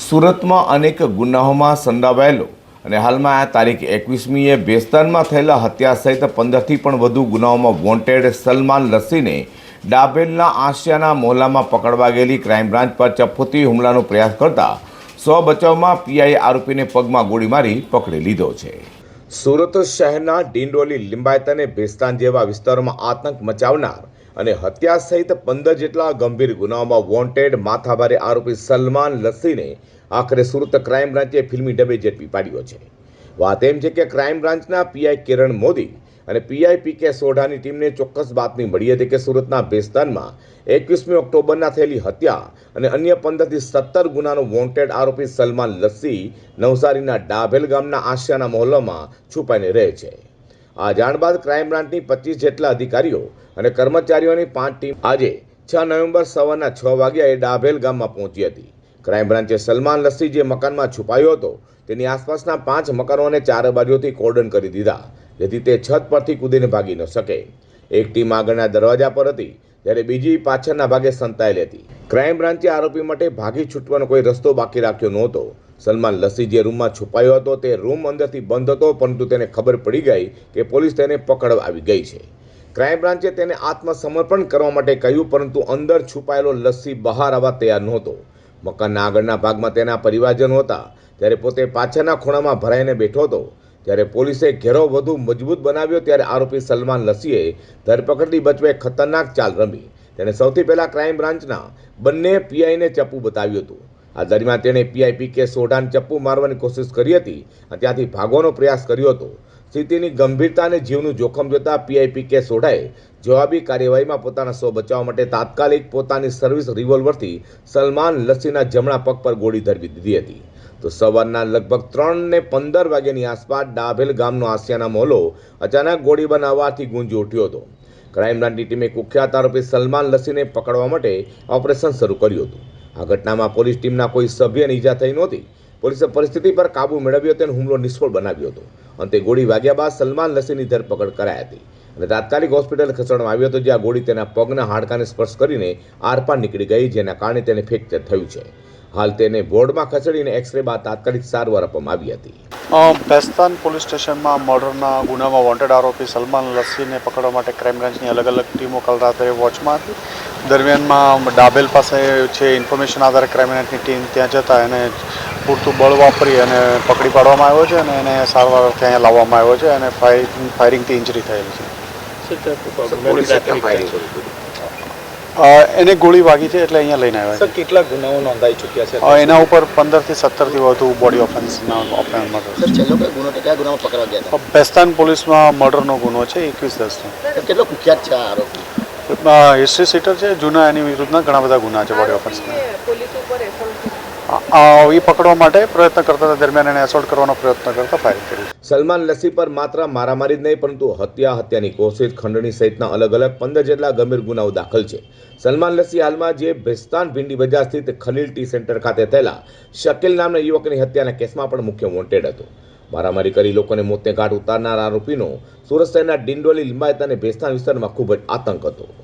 સુરતમાં અનેક ગુનાઓમાં સંડાવાયેલો અને હાલમાં આ તારીખ એકવીસમીએ બેસ્તાનમાં થયેલા હત્યા સહિત પંદરથી પણ વધુ ગુનાઓમાં વોન્ટેડ સલમાન લસ્સીને ડાબેલના આશિયાના મોહલ્લામાં પકડવા ગયેલી ક્રાઇમ બ્રાન્ચ પર ચપ્પુથી હુમલાનો પ્રયાસ કરતા સો બચાવમાં પીઆઈ આરોપીને પગમાં ગોળી મારી પકડી લીધો છે. સુરત શહેરના ડિંડોલી લિંબાયત અને ભેસ્તાન જેવા વિસ્તારોમાં આતંક મચાવનાર અને હત્યા સહિત પંદર જેટલા ગંભીર ગુનાઓમાં વોન્ટેડ માથાભારે આરોપી સલમાન લસ્સીને આખરે સુરત ક્રાઇમ બ્રાન્ચે ફિલ્મી ડબે ઝડપી પાડ્યો છે. વાત એમ છે કે ક્રાઇમ બ્રાન્ચના પીઆઈ કિરણ મોદી અને પીઆઈ પી કે સોઢાની ટીમને ચોક્કસ બાતમી મળી હતી કે સુરતના ભેસ્તાનમાં એકવીસમી ઓક્ટોબરના થયેલી હત્યા અને અન્ય પંદરથી સત્તર ગુનાનો વોન્ટેડ આરોપી સલમાન લસ્સી નવસારીના ડાભેલ ગામના આશિયાના મોહલ્લામાં છુપાઈને રહે છે. આ જાણ બાદ ક્રાઇમ બ્રાન્ચની પચીસ જેટલા અધિકારીઓ અને કર્મચારીઓની પાંચ ટીમ આજે છ નવેમ્બર સવારના છ વાગ્યાએ ડાભેલ ગામમાં પહોંચી હતી. ક્રાઇમ બ્રાન્ચે સલમાન લસ્સી જે મકાનમાં છુપાયો હતો, તેની આસપાસના પાંચ મકાનોને ચારે બાજુથી કોર્ડન કરી દીધા, જેથી તે છત પરથી કૂદીને ભાગી ન શકે. એક ટીમ આગળના દરવાજા પર હતી, જ્યારે બીજી પાછળના ભાગે સંતાયેલી હતી. ક્રાઇમ બ્રાન્ચે આરોપી માટે ભાગી છૂટવાનો કોઈ રસ્તો બાકી રાખ્યો નહોતો. સલમાન લસ્સી જે રૂમમાં છુપાયો હતો, તે રૂમ અંદરથી બંધ હતો, પરંતુ તેને ખબર પડી ગઈ કે પોલીસ તેને પકડવા આવી ગઈ છે. ક્રાઇમ બ્રાન્ચે તેને આત્મસમર્પણ કરવા માટે કહ્યું, પરંતુ અંદર છુપાયેલો લસ્સી બહાર આવવા તૈયાર નહોતો. મકાનના આગળના ભાગમાં તેના પરિવારજનો હતા. ત્યારે પોતે પાછળના ખૂણામાં ભરાઈને બેઠો હતો. જ્યારે પોલીસે ઘેરો વધુ મજબૂત બનાવ્યો, ત્યારે આરોપી સલમાન લસ્સીએ ધરપકડથી બચવે ખતરનાક ચાલ રમી. તેણે સૌથી પહેલાં ક્રાઇમ બ્રાન્ચના બંને પીઆઈને ચપ્પુ બતાવ્યું હતું. આ દરમિયાન તેણે પીઆઈ પી કે સોઢાને ચપ્પુ મારવાની કોશિશ કરી હતી અને ત્યાંથી ભાગવાનો પ્રયાસ કર્યો હતો. સ્થિતિની ગંભીરતા અને જીવનું જોખમ જોતા પીઆઈપી કે સોઢાએ જવાબી કાર્યવાહીમાં પોતાના સો બચાવવા માટે તાત્કાલિક પોતાની સર્વિસ રિવોલ્વરથી સલમાન લસ્સીના જમણા પગ પર ગોળી ધરવી દીધી હતી. તો સવારના લગભગ ત્રણ ને પંદર વાગ્યાની આસપાસ ડાભેલ ગામનો આસિયાના મોહલો અચાનક ગોળી બનાવવાથી ગુંજી ઉઠ્યો હતો. ક્રાઇમ બ્રાન્ચની ટીમે કુખ્યાત આરોપી સલમાન લસ્સીને પકડવા માટે ઓપરેશન શરૂ કર્યું હતું. આ ઘટનામાં પોલીસ ટીમના કોઈ સભ્યને ઈજા થઈ નહોતી. પોલીસે પરિસ્થિતિ પર કાબુ મેળવ્યો તેને હુમલો નિષ્ફળ બનાવ્યો હતો. અંતે ગોળી વાગ્યા બાદ સલમાન લસ્સીની ધરપકડ કરાઈ હતી. અને તાત્કાલિક હોસ્પિટલ ખસેડવામાં આવ્યો હતો જ્યાં ગોળી તેના પગના હાડકાને સ્પર્શ કરીને આરપાર નીકળી ગઈ જેના કારણે તેને ફ્રેક્ચર થયું છે. હાલ તેને વોર્ડમાં ખસેડીને એક્સરે બાદ તાત્કાલિક સારવાર આપવામાં આવી હતી. અ, પોલીસ સ્ટેશનમાં મર્ડરના ગુનામાં વોન્ટેડ આરોપી સલમાન લસ્સીને પકડવા માટે ક્રાઇમ બ્રાન્ચની અલગ અલગ ટીમો કાલ રાત્રે વોચમાં હતી. દરમિયાનમાં ડાબેલ પાસે છે ઇન્ફોર્મેશન આધારે ક્રાઇમ બ્રાન્ચની ટીમ ત્યાં જતા એને પૂરતું બળ વાપરી અને પકડી પાડવામાં આવ્યો છે અને એને સારવાર ત્યાં લાવવામાં આવ્યો છે અને ફાયરિંગ ફાયરિંગથી ઇન્જરી થયેલી છે. એને ગોળી વાગી છે એટલે અહીંયા લઈને આવ્યા સર કેટલા ગુનાઓ નોંધાઈ ચૂક્યા છે? એના ઉપર પંદરથી સત્તરથી વધુ બોડી ઓફેન્સના ઓફેન્સ સર છેલ્લો કયો ગુનો તો કયા ગુનામાં પકડવા ગયા હતા? બેસ્તાન પોલીસમાં મર્ડરનો ગુનો છે એકવીસ દસનો. નો કેટલો કુખ્યાત છે આ આરોપી? હિસ્ટ્રી સીટર છે જૂના એની વિરુદ્ધના ઘણા બધા ગુના છે બોડી ઓફેન્સના પોલીસ ઉપર એસોલ્ટ એ પકડવા માટે પ્રયત્ન કરતા દરમિયાન એને એસોલ્ટ કરવાનો પ્રયત્ન કરતા ફાયર કર્યું સલમાન લસ્સી પર માત્ર મારામારી જ નહીં, પરંતુ હત્યા, હત્યાની કોશિશ ખંડણી સહિતના અલગ અલગ પંદર જેટલા ગંભીર ગુનાઓ દાખલ છે. સલમાન લસ્સી હાલમાં જે ભેસ્તાન ભીંડી બજાર સ્થિત ખલીલ ટી સેન્ટર ખાતે થયેલા શકીલ નામના યુવકની હત્યાના કેસમાં પણ મુખ્ય વોન્ટેડ હતો. મારામારી કરી લોકોને મોતને ઘાટ ઉતારનાર આરોપીનો સુરત શહેરના ડિંડોલી લિંબાયત અને ભેસ્તાન વિસ્તારમાં ખૂબ જ આતંક હતો.